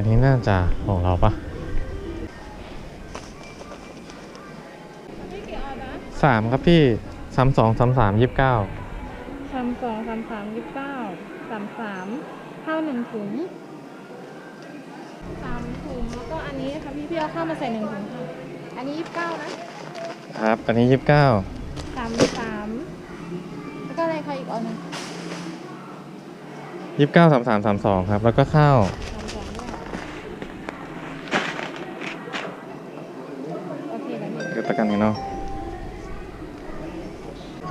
อันนี้น่าจะของเราปะพี่กี่ออเดอร์สามครับพี่สามสองสามสามยี่สิบเก้าสามสองสามสามยี่สิบเก้าสามสามข้าวหนึ่งถุงสามถุงแล้วก็อันนี้ค่ะพี่พี่เอาข้าวมาใส่หนึ่งถุงค่ะ อันนี้ยี่สิบเก้านะ ครับ อันนี้ยี่สิบเก้าสามสามแล้วก็อะไรคะอีกออหนึ่งยี่สิบเก้าสามสามสามสองครับ แล้วก็ข้าวสามสองด้วยโอเคแล้วพี่ เนาะ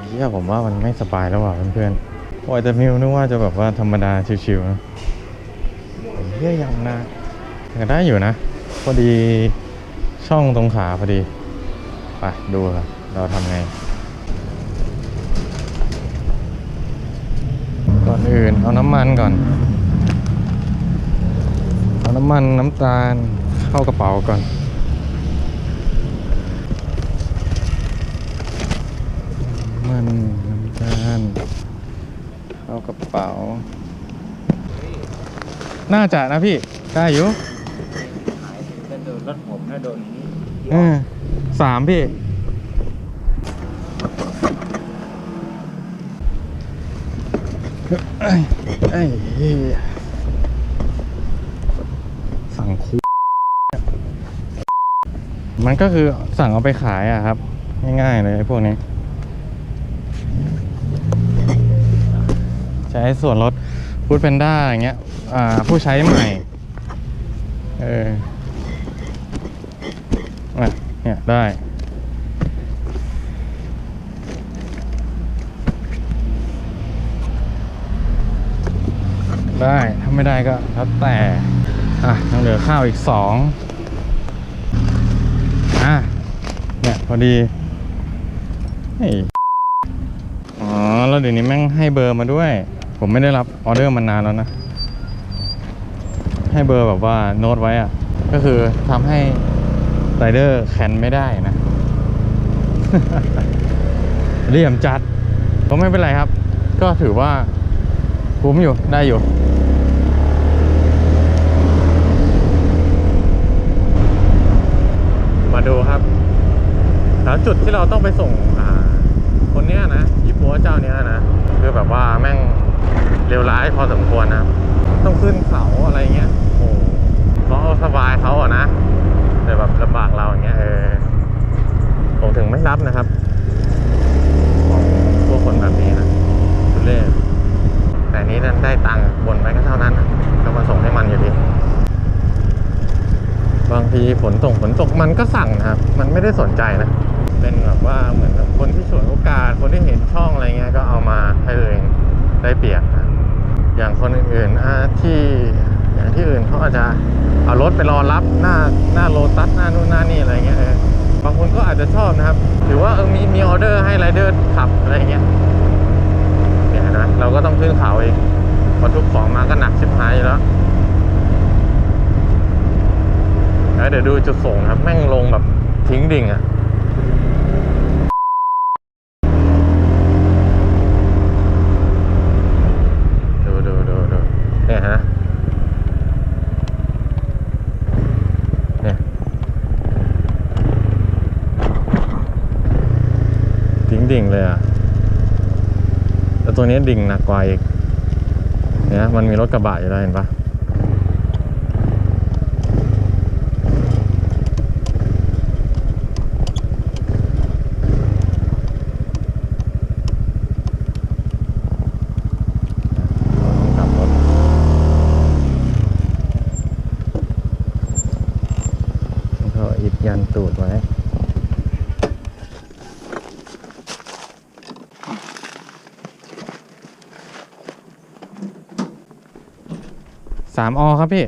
เฮียผมว่ามันไม่สบายแล้วว่ะเพื่อนๆโอ้ยแต่มิวนึกว่าจะแบบว่าธรรมดาชิวๆนะเฮียยังนะแต่ได้อยู่นะ พอดีช่องตรงขาพอดีไปดูครับเราทำไง ก่อนอื่นเอาน้ำมันก่อน เอาน้ำมันน้ำตาลเข้ากระเป๋าก่อน มันน้ำตาลเข้ากระเป๋า น่าจะนะพี่ ได้อยู่จะโดนรถผมถ้าโดนนี้เออสามพี่เอ้ยเอ้ยเหี้ยสั่งคุมันก็คือสั่งเอาไปขายอะครับ ง่ายๆเลยไอ้พวกนี้ ช้ส่วนลดฟูดแพนด้าอย่างเงี้ยผู้ใช้ใหม่เออเนี่ยได้ได้ ถ้าไม่ได้ก็แล้วแต่ อะยังเหลือข้าวอีกสองอะ เนี่ย พอดีอ๋อ แล้วเดี๋ยวนี้แม่งให้เบอร์มาด้วย ผมไม่ได้รับออเดอร์มานานแล้วนะ ให้เบอร์แบบว่าโน้ตไว้อะก็คือทำให้ไรเดอร์แคนไม่ได้นะเรียมจัดก็ไม่เป็นไรครับ ก็ถือว่าคุ้มอยู่ได้อยู่ มาดูครับ แล้วจุดที่เราต้องไปส่งอ่าคนเนี้ยนะยี่ปัวเจ้าเนี้ยนะ คือแบบว่าแม่ง เลวร้ายพอสมควรนะครับ ต้องขึ้นเขาอะไรเงี้ยโอ้เขาเอาสบายเขาอะนะแต่แบบลำบากเราอย่างเงี้ยเออผมถึงไม่รับนะครับของพวกคนแบบนี้นะทุเล่แต่อันนี้นั่นได้ตังค์บนไปก็เท่านั้นนะก็มาส่งให้มันอยู่ดีบางทีฝนตกฝนตกมันก็สั่งนะครับ มันไม่ได้สนใจนะ เป็นแบบว่าเหมือนกับคนที่ฉวยโอกาสคนที่เห็นช่องอะไรเงี้ยก็เอามาให้ตัวเองได้เปรียบนะ อย่างคนอื่นๆที่อย่างที่อื่นเขาอาจจะเอารถไปรอรับหน้าหน้าโลตัสหน้านู่นหน้านี่อะไรเงี้ยเออบางคนก็อาจจะชอบนะครับ หรือว่าเออมีมีออเดอร์ให้ไรเดอร์ขับอะไรเงี้ยเนี่ยนไหมเราก็ต้องขึ้นเขาเองพอทุกของมาก็หนักชิบหายแล้วแล้วเดี๋ยวดูจุดส่งครับแม่งลงแบบทิ้งดิ่งอะ ดูดูดูดูเนี่ยฮะ เนี่ยดิ่งดิ่ง เลยอะแต่ตัวนี้ดิ่งหนักกว่าอีกเนี่ยมันมีรถกระบะอยู่แล้วเห็นปะแล้วอิดยันตูดไว้ สามอครับพี่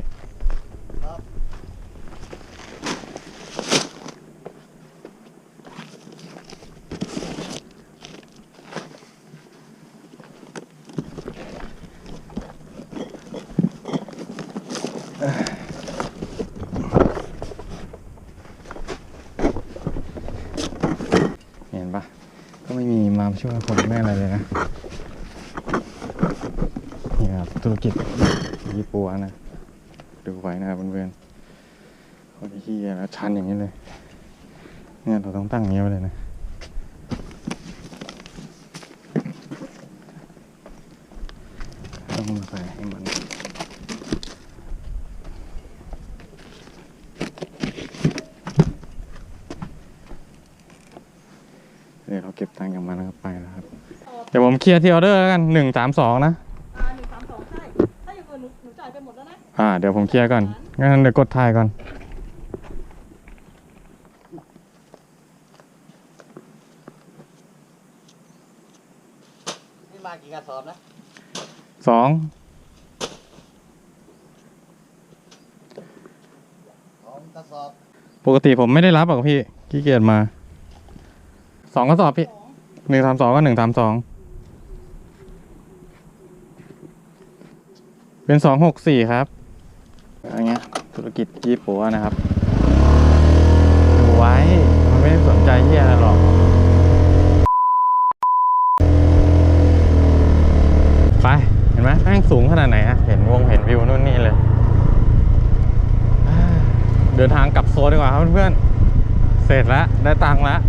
เห็นปะก็ไม่มีมาช่วยคนแม่อะไรเลยนะนี่ครับธุรกิจ ยี่ปัวนะ ดูไว้นะเพื่อนๆคนที่แล้วชันอย่างนี้เลย เนี่ยเราต้องตั้งอย่างนี้ไว้เลยนะต้องไปให้มันเดี๋ยวเราเก็บตังค์จากมันแล้วก็ไปแล้วครับ เดี๋ยวผมเคลียร์ที่ออเดอร์แล้วกันหนึ่งสามสองนะ อ่า เดี๋ยวผมเคลียร์ก่อน งั้นเดี๋ยวกดถ่ายก่อน นี่มากี่กระสอบนะสองสองกระสอบ ปกติผมไม่ได้รับหรอกพี่ ขี้เกียจมา สองก็สอบพี่หนึ่งสามสองก็หนึ่งสามสอง เป็นสองหกสี่ครับ อย่างเงี้ยธุรกิจยี่ปัวนะครับดูไว้ มันไม่ได้สนใจเฮียอะไรหรอก ไป เห็นไหมแม่งสูงขนาดไหนอะเห็นวงเห็นวิวนู่นนี่เลย เดินทางกลับโซนดีกว่าครับเพื่อนๆ เสร็จแล้ว ได้ตังค์แล้ว